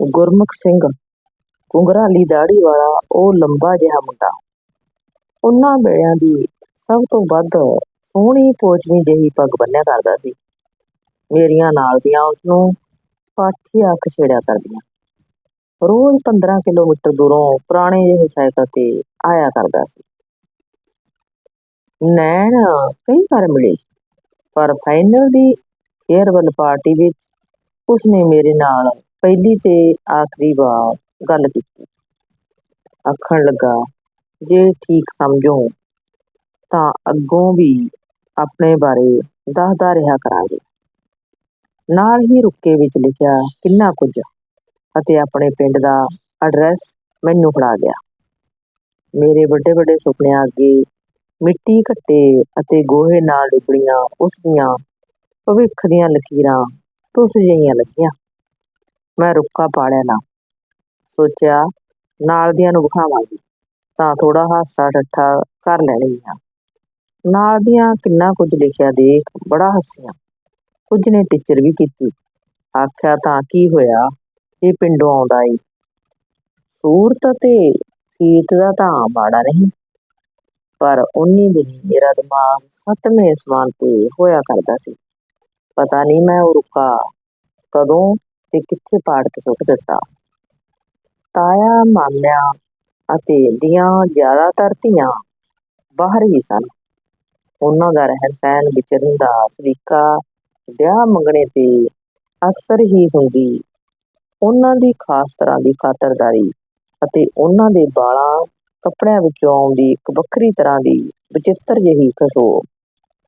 ਗੁਰਮੁਖ ਸਿੰਘ ਘੁੰਗਰਾਲੀ ਦਾੜੀ ਵਾਲਾ, ਉਹ ਲੰਬਾ ਜਿਹਾ ਮੁੰਡਾ। ਉਹਨਾਂ ਵੇਲਿਆਂ ਦੀ ਸਭ ਤੋਂ ਵੱਧ ਸੋਹਣੀ ਪੋਚਵੀਂ ਜਿਹੀ ਪੱਗ ਬੰਨਿਆ ਕਰਦਾ ਸੀ। ਮੇਰੀਆਂ ਨਾਲ ਦੀਆਂ ਉਸਨੂੰ ਪਾਠੀ ਆਖ ਛੇੜਿਆ ਕਰਦੀਆਂ। ਰੋਜ਼ 15 ਕਿਲੋਮੀਟਰ ਦੂਰੋਂ ਪੁਰਾਣੇ ਜਿਹੇ ਸਾਈਕਲ ਤੇ ਆਇਆ ਕਰਦਾ ਸੀ। ਨੈਣ ਕਈ ਵਾਰ ਮਿਲੇ, ਪਰ ਫਾਈਨਲ ਦੀ ਫੇਅਰਵੈਲ ਪਾਰਟੀ ਵਿੱਚ ਉਸਨੇ ਮੇਰੇ ਨਾਲ ਪਹਿਲੀ ਤੇ ਆਖਰੀ ਵਾਰ ਗੱਲ ਕੀਤੀ। ਆਖਣ ਲੱਗਾ, ਜੇ ਠੀਕ ਸਮਝੋ, ਤਾਂ ਅੱਗੋਂ ਵੀ ਆਪਣੇ ਬਾਰੇ ਦੱਸਦਾ ਰਿਹਾ ਕਰਾਂਗੇ। ਨਾਲ ਹੀ ਰੁੱਕੇ ਵਿੱਚ ਲਿਖਿਆ ਕਿੰਨਾ ਕੁਝ ਅਤੇ ਆਪਣੇ ਪਿੰਡ ਦਾ ਐਡਰੈਸ ਮੈਨੂੰ ਫੜਾ ਗਿਆ। ਮੇਰੇ ਵੱਡੇ ਵੱਡੇ ਸੁਪਨਿਆਂ ਅੱਗੇ ਮਿੱਟੀ ਘੱਟੇ ਅਤੇ ਗੋਹੇ ਨਾਲ ਲਿਬੜੀਆਂ ਉਸ ਦੀਆਂ ਭਵਿੱਖ ਦੀਆਂ ਲਕੀਰਾਂ ਤੁਸ ਜਿਹੀਆਂ ਲੱਗੀਆਂ। ਮੈਂ ਰੁੱਕਾ ਪਾਲਿਆ ਨਾ ਸੋਚਿਆ ਨਾਲ ਦੀਆਂ ਨੂੰ ਵਿਖਾਵਾਂਗੀ, ਤਾਂ ਥੋੜਾ ਹਾਸਾ ਠੱਠਾ ਕਰ ਲੈਣਗੀਆਂ ਨਾਲ ਦੀਆਂ ਕਿੰਨਾ ਕੁਝ ਲਿਖਿਆ, ਦੇਖ ਬੜਾ ਹੱਸੀਆਂ। ਕੁਝ ਨੇ ਟੀਚਰ ਵੀ ਕੀਤੀ। ਆਖਿਆ, ਤਾਂ ਕੀ ਹੋਇਆ? ਇਹ ਪਿੰਡੋਂ ਆਉਂਦਾ ਏ ਸੂਰਤ ਤੇ ਸੀਰਤ ਦਾ ਤਾਂ ਮਾੜਾ ਨਹੀਂ। ਪਰ ਉਨੀ ਦਿਨ ਮੇਰਾ ਦਿਮਾਗ ਸੱਤਵੇਂ ਅਸਮਾਨ ਤੇ ਹੋਇਆ ਕਰਦਾ ਸੀ। ਪਤਾ ਨਹੀਂ ਮੈਂ ਉਹ ਰੁੱਕਾ ਕਦੋਂ ਤੇ ਕਿੱਥੇ ਪਾੜ ਕੇ ਸੁੱਟ ਦਿੱਤਾ। ਤਾਇਆ, ਮਾਮਿਆਂ ਅਤੇ ਦੀਆਂ ਜ਼ਿਆਦਾਤਰ ਧੀਆਂ ਬਾਹਰ ਹੀ ਸਨ। ਉਹਨਾਂ ਦਾ ਰਹਿਣ ਸਹਿਣ ਵਿਚਰਨ ਦਾ ਸਰੀਕਾ ਵਿਆਹ ਮੰਗਣੇ ਤੇ ਅਕਸਰ ਹੀ ਹੁੰਦੀ। ਉਹਨਾਂ ਦੀ ਖਾਸ ਤਰ੍ਹਾਂ ਦੀ ਖਾਤਰਦਾਰੀ ਅਤੇ ਉਹਨਾਂ ਦੇ ਬਾਲਾਂ ਕੱਪੜਿਆਂ ਵਿੱਚੋਂ ਆਉਂਦੀ ਇੱਕ ਵੱਖਰੀ ਤਰ੍ਹਾਂ ਦੀ ਵਿਚਿੱਤਰ ਜਿਹੀ ਖੁਸ਼ਬੂ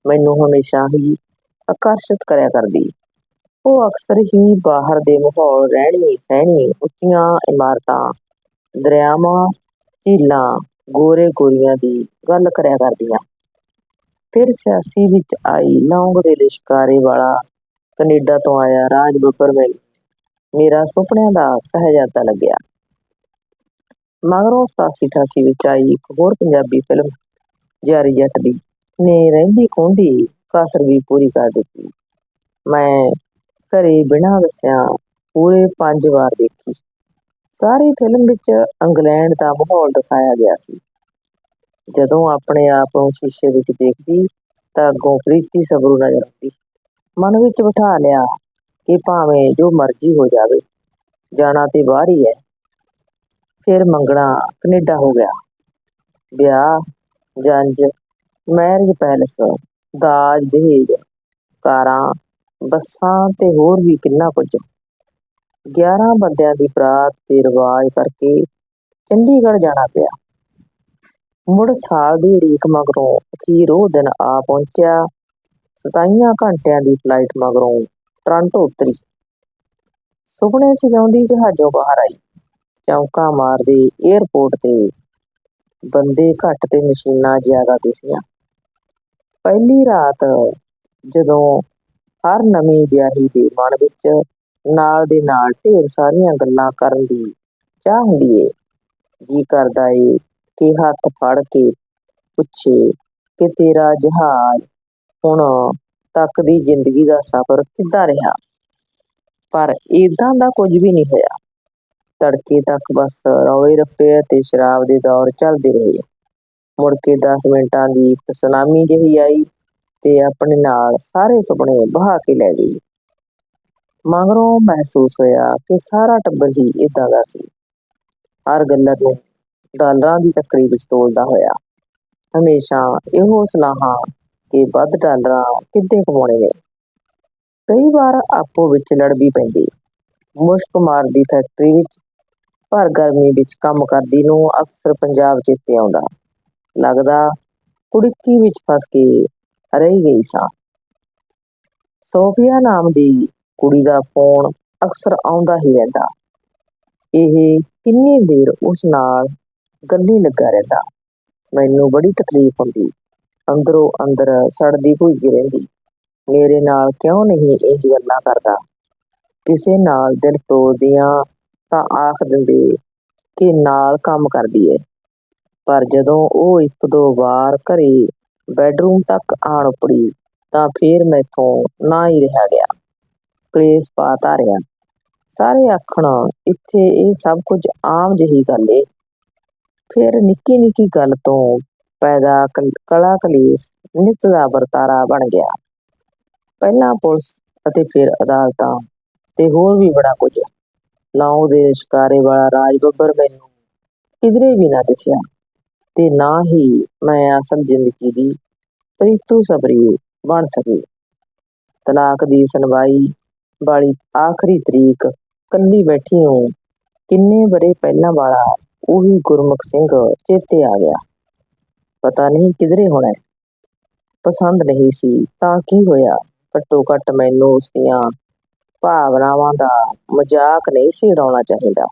ਮੈਨੂੰ ਹਮੇਸ਼ਾ ਹੀ ਆਕਰਸ਼ਿਤ ਕਰਿਆ ਕਰਦੀ। ਉਹ ਅਕਸਰ ਹੀ ਬਾਹਰ ਦੇ ਮਾਹੌਲ, ਰਹਿਣੀ, ਸਹਿਣੀ, ਉੱਚੀਆਂ ਇਮਾਰਤਾਂ, ਦਰਿਆਵਾਂ, ਝੀਲਾਂ ਗੋਰੇ ਗੋਰੀਆਂ ਦੀ ਗੱਲ ਕਰਿਆ ਕਰਦੀਆਂ। ਫਿਰ ਸਿਆਸੀ ਵਿੱਚ ਆਈ ਲੌਂਗ ਦੇ ਲਿਸ਼ਕਾਰੇ ਵਾਲਾ ਕੈਨੇਡਾ ਤੋਂ ਆਇਆ ਰਾਜ ਬੱਬਰ ਮੈਨੂੰ ਮੇਰਾ ਸੁਪਨਿਆਂ ਦਾ ਸਹਿਜਾਦਾ ਲੱਗਿਆ। ਮਗਰੋਂ ਸਤਾਸੀ ਅਠਾਸੀ ਵਿੱਚ ਆਈ ਇੱਕ ਹੋਰ ਪੰਜਾਬੀ ਫਿਲਮ, ਜਾਰੀ ਜੱਟ ਦੀ। ਨੇ ਰਹਿੰਦੀ ਖੂੰਹਦੀ ਕਸਰ ਵੀ ਪੂਰੀ ਕਰ ਦਿੱਤੀ। ਮੈਂ ਘਰੇ ਬਿਨਾਂ ਦੱਸਿਆਂ ਪੂਰੇ ਪੰਜ ਵਾਰ ਦੇਖੀ। ਸਾਰੀ ਫਿਲਮ ਵਿੱਚ ਇੰਗਲੈਂਡ ਦਾ ਮਾਹੌਲ ਦਿਖਾਇਆ ਗਿਆ ਸੀ। ਜਦੋਂ ਆਪਣੇ ਆਪ ਨੂੰ ਸ਼ੀਸ਼ੇ ਵਿੱਚ ਦੇਖਦੀ ਤਾਂ ਅੱਗੋਂ ਪ੍ਰੀਤੀ ਸਬਰੂ ਨਜ਼ਰ ਆਉਂਦੀ। ਮਨ ਵਿੱਚ ਬਿਠਾ ਲਿਆ ਕਿ ਭਾਵੇਂ ਜੋ ਮਰਜ਼ੀ ਹੋ ਜਾਵੇ, ਜਾਣਾ ਤੇ ਬਾਹਰ ਹੀ ਹੈ। ਫਿਰ ਮੰਗਣਾ ਕੈਨੇਡਾ ਹੋ ਗਿਆ। ਵਿਆਹ ਜੰਜ ਮੈਰਿਜ ਪੈਲਸ, ਦਾਜ, ਦਹੇਜ, ਕਾਰਾਂ ਬੱਸਾਂ ਤੇ ਹੋਰ ਵੀ ਕਿੰਨਾ ਕੁਝ। 11 ਬੰਦਿਆਂ ਦੀ ਬਰਾਤ ਤੇ ਰਿਵਾਜ ਕਰਕੇ ਚੰਡੀਗੜ੍ਹ ਜਾਣਾ ਪਿਆ। ਮੁੜ ਸਾਲ ਦੀ ਉਡੀਕ ਮਗਰੋਂ ਅਖੀਰ ਉਹ ਦਿਨ ਆ ਪਹੁੰਚਿਆ। ਸਤਾਈਆਂ ਘੰਟਿਆਂ ਦੀ ਫਲਾਈਟ ਮਗਰੋਂ ਟਰਾਂਟੋ ਉਤਰੀ। ਸੁਪਨੇ ਸਜਾਉਂਦੀ ਜਹਾਜ਼ੋਂ ਬਾਹਰ ਆਈ। ਚੌਂਕਾ ਮਾਰਦੇ ਏਅਰਪੋਰਟ ਤੇ ਬੰਦੇ ਘੱਟ ਤੇ ਮਸ਼ੀਨਾਂ ਜ਼ਿਆਦਾ ਦਿਸੀਆਂ। ਪਹਿਲੀ ਰਾਤ ਜਦੋਂ ਹਰ ਨਵੀਂ ਵਿਆਹੀ ਦੇ ਮਨ ਵਿੱਚ ਨਾਲ ਦੇ ਨਾਲ ਢੇਰ ਸਾਰੀਆਂ ਗੱਲਾਂ ਕਰਨ ਦੀ ਚਾਹ ਹੁੰਦੀ ਏ। ਜੀ ਕਰਦਾ ਏ ਕਿ ਹੱਥ ਫੜ ਕੇ ਪੁੱਛੇ ਕਿ ਤੇਰਾ ਜਹਾਜ਼ ਹੁਣ ਤੱਕ ਦੀ ਜ਼ਿੰਦਗੀ ਦਾ ਸਫ਼ਰ ਕਿੱਦਾਂ ਰਿਹਾ? ਪਰ ਏਦਾਂ ਦਾ ਕੁਝ ਵੀ ਨਹੀਂ ਹੋਇਆ। ਤੜਕੇ ਤੱਕ ਬਸ ਰੌਲੇ ਰੱਪੇ ਅਤੇ ਸ਼ਰਾਬ ਦੇ ਦੌਰ ਚੱਲਦੇ ਰਹੇ। ਮੁੜ ਕੇ 10 ਮਿੰਟਾਂ ਦੀ ਇੱਕ ਸੁਨਾਮੀ ਜਿਹੀ ਆਈ। ਤੇ ਆਪਣੇ ਨਾਲ ਸਾਰੇ ਸੁਪਨੇ ਬਹਾ ਕੇ ਲੈ ਗਈ। ਮਗਰੋਂ ਮਹਿਸੂਸ ਹੋਇਆ ਕਿ ਸਾਰਾ ਟੱਬਰ ਹੀ ਏਦਾਂ ਦਾ ਸੀ। ਹਰ ਗੱਲਾਂ ਨੂੰ ਡਾਲਰਾਂ ਦੀ ਟੱਕਰੀ ਵਿੱਚ ਤੋਲਦਾ ਹੋਇਆ। ਹਮੇਸ਼ਾ ਇਹੋ ਸਲਾਹਾਂ ਕਿ ਵੱਧ ਡਾਲਰਾਂ ਕਿੱਦੇ ਕਮਾਉਣੇ ਨੇ। ਕਈ ਵਾਰ ਆਪੋ ਵਿੱਚ ਲੜ ਵੀ ਪੈਂਦੀ। ਮੁਸ਼ਕ ਮਾਰਦੀ ਫੈਕਟਰੀ ਵਿੱਚ, ਪਰ ਗਰਮੀ ਵਿੱਚ ਕੰਮ ਕਰਦੀ ਨੂੰ ਅਕਸਰ ਪੰਜਾਬ ਚੇਤੇ ਆਉਂਦਾ। ਲੱਗਦਾ ਕੁੜਿੱਕੀ ਵਿੱਚ ਫਸ ਕੇ ਰਹੀ ਗਈ ਸਾਂ। ਸੋਫੀਆ ਨਾਮ ਦੀ ਕੁੜੀ ਦਾ ਫੋਨ ਅਕਸਰ ਆਉਂਦਾ ਹੀ ਰਹਿੰਦਾ। ਇਹ ਕਿੰਨੀ ਦੇਰ ਉਸ ਨਾਲ ਗੱਲੀ ਲੱਗਾ ਰਹਿੰਦਾ। ਮੈਨੂੰ ਬੜੀ ਤਕਲੀਫ ਹੁੰਦੀ। ਅੰਦਰੋਂ ਅੰਦਰ ਸੜਦੀ ਭੁੱਜੀ ਰਹਿੰਦੀ। ਮੇਰੇ ਨਾਲ ਕਿਉਂ ਨਹੀਂ ਇੰਜ ਗੱਲਾਂ ਕਰਦਾ? ਕਿਸੇ ਨਾਲ ਦਿਲ ਤੋੜਦੀਆਂ ਤਾਂ ਆਖ ਦਿੰਦੇ ਕਿ ਨਾਲ ਕੰਮ ਕਰਦੀ ਏ। ਪਰ ਜਦੋਂ ਉਹ ਇੱਕ ਦੋ ਵਾਰ ਘਰੇ ਬੈਡਰੂਮ ਤੱਕ ਆਣ ਉਪੜੀ ਤਾਂ ਫੇਰ ਮੈਥੋਂ ਨਾ ਹੀ ਰਿਹਾ ਗਿਆ। ਕਲੇਸ਼ ਪਾ ਧਾਰਿਆ ਸਾਰੇ ਆਖਣ, ਇੱਥੇ ਇਹ ਸਭ ਕੁਝ ਆਮ ਜਿਹੀ ਗੱਲ ਏ। ਫਿਰ ਨਿੱਕੀ ਨਿੱਕੀ ਗੱਲ ਤੋਂ ਪੈਦਾ ਕਲ- ਕਲਾ ਕਲੇਸ਼ ਨਿੱਤ ਦਾ ਵਰਤਾਰਾ ਬਣ ਗਿਆ। ਪਹਿਲਾਂ ਪੁਲਿਸ ਅਤੇ ਫਿਰ ਅਦਾਲਤਾਂ ਤੇ ਹੋਰ ਵੀ ਬੜਾ ਕੁਝ। ਲਾਉ ਦੇ ਸ਼ਿਕਾਰੇ ਵਾਲਾ ਰਾਜ ਬੱਬਰ ਮੈਨੂੰ ਕਿਧਰੇ ਵੀ ਨਾ ਦਿਸਿਆ। ਤੇ ਨਾ ਹੀ ਮੈਂ ਅਸਲ ਜ਼ਿੰਦਗੀ ਦੀ ਪ੍ਰੀਤੂ ਸਬਰੀ ਬਣ ਸਕੀ। ਤਲਾਕ ਦੀ ਸੁਣਵਾਈ ਵਾਲੀ ਆਖਰੀ ਤਰੀਕ ਕੱਲੀ ਬੈਠੀ ਨੂੰ ਕਿੰਨੇ ਬਰੇ ਪਹਿਲਾਂ ਵਾਲਾ ਉਹੀ ਗੁਰਮੁਖ ਸਿੰਘ ਚੇਤੇ ਆ ਗਿਆ। ਪਤਾ ਨਹੀਂ ਕਿਧਰੇ ਹੋਣਾ। ਪਸੰਦ ਨਹੀਂ ਸੀ ਤਾਂ ਕੀ ਹੋਇਆ? ਘੱਟੋ ਘੱਟ ਮੈਨੂੰ ਉਸ ਦੀਆਂ ਭਾਵਨਾਵਾਂ ਦਾ ਮਜ਼ਾਕ ਨਹੀਂ ਸੀ ਉਡਾਉਣਾ ਚਾਹੀਦਾ।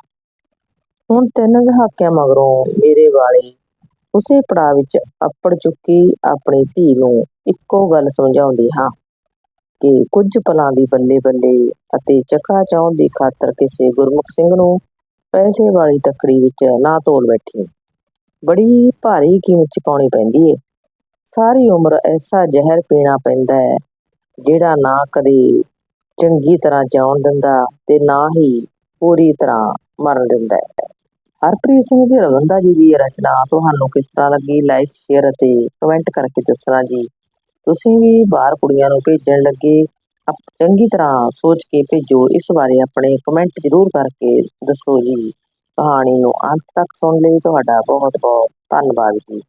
ਹੁਣ ਤਿੰਨ ਦਹਾਕਿਆਂ ਮਗਰੋਂ ਮੇਰੇ ਵਾਲੇ ਉਸੇ ਪੜਾਅ ਵਿੱਚ ਅੱਪੜ ਚੁੱਕੀ ਆਪਣੀ ਧੀ ਨੂੰ ਇੱਕੋ ਗੱਲ ਸਮਝਾਉਂਦੀ ਹਾਂ ਕਿ ਕੁਝ ਪਲਾਂ ਦੀ ਬੱਲੇ ਬੱਲੇ ਅਤੇ ਚਕਾ ਚਾਉਣ ਦੀ ਖਾਤਰ ਕਿਸੇ ਗੁਰਮੁਖ ਸਿੰਘ ਨੂੰ ਪੈਸੇ ਵਾਲੀ ਤੱਕੜੀ ਵਿੱਚ ਨਾ ਤੋਲ ਬੈਠੀ। ਬੜੀ ਭਾਰੀ ਕੀਮਤ ਚੁਕਾਉਣੀ ਪੈਂਦੀ ਏ। ਸਾਰੀ ਉਮਰ ਐਸਾ ਜ਼ਹਿਰ ਪੀਣਾ ਪੈਂਦਾ ਹੈ, ਜਿਹੜਾ ਨਾ ਕਦੇ ਚੰਗੀ ਤਰ੍ਹਾਂ ਜਿਉਣ ਦਿੰਦਾ ਤੇ ਨਾ ਹੀ ਪੂਰੀ ਤਰ੍ਹਾਂ ਮਰਨ ਦਿੰਦਾ ਹੈ। ਹਰਪ੍ਰੀਤ ਸਿੰਘ ਜੀ ਰਵੰਦਾ ਜੀ ਦੀ ਰਚਨਾ ਤੁਹਾਨੂੰ ਕਿਸ ਤਰ੍ਹਾਂ ਲੱਗੀ? ਲਾਈਕ ਸ਼ੇਅਰ ਅਤੇ ਕਮੈਂਟ ਕਰਕੇ ਦੱਸਣਾ ਜੀ। ਤੁਸੀਂ ਵੀ ਬਾਹਰ ਕੁੜੀਆਂ ਨੂੰ ਭੇਜਣ ਲੱਗੇ ਚੰਗੀ ਤਰ੍ਹਾਂ ਸੋਚ ਕੇ ਭੇਜੋ। ਇਸ ਬਾਰੇ ਆਪਣੇ ਕਮੈਂਟ ਜ਼ਰੂਰ ਕਰਕੇ ਦੱਸੋ ਜੀ। ਕਹਾਣੀ ਨੂੰ ਅੰਤ ਤੱਕ ਸੁਣਨ ਲਈ ਤੁਹਾਡਾ ਬਹੁਤ ਬਹੁਤ ਧੰਨਵਾਦ ਜੀ।